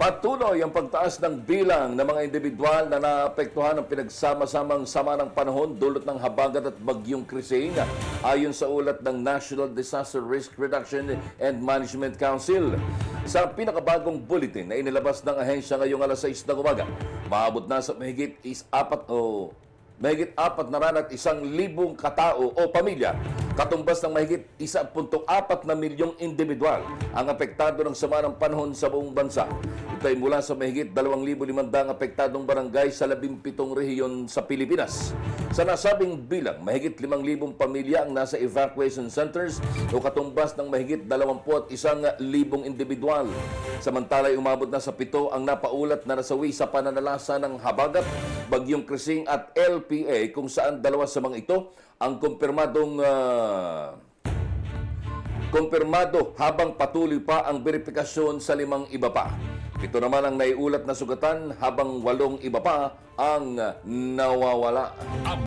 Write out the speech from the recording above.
Patuloy ang pagtaas ng bilang ng mga individual na naapektuhan ng pinagsama-samang sama ng panahon dulot ng habagat at bagyong krising ayon sa ulat ng National Disaster Risk Reduction and Management Council. Sa pinakabagong bulletin na inilabas ng ahensya ngayong alas 6 ng umaga, maabot na sa mahigit is apat o mahigit apat na ranat isang libong katao o pamilya, katumbas ng mahigit 1.4 na milyong individual ang apektado ng sama ng panahon sa buong bansa. Ito ay mula sa mahigit 2,500 apektadong barangay sa 17 rehiyon sa Pilipinas. Sa nasabing bilang, mahigit 5,000 pamilya ang nasa evacuation centers o katumbas ng mahigit 21,000 individual. Samantala ay umabot na sa pito ang napaulat na nasawi sa pananalasa ng habagat, bagyong krising at LPA kung saan dalawa sa mga ito ang kumpirmadong ah, kumpirmado habang patuloy pa ang verifikasyon sa limang iba pa. Ito naman ang naiulat na sugatan habang walong iba pa ang nawawala.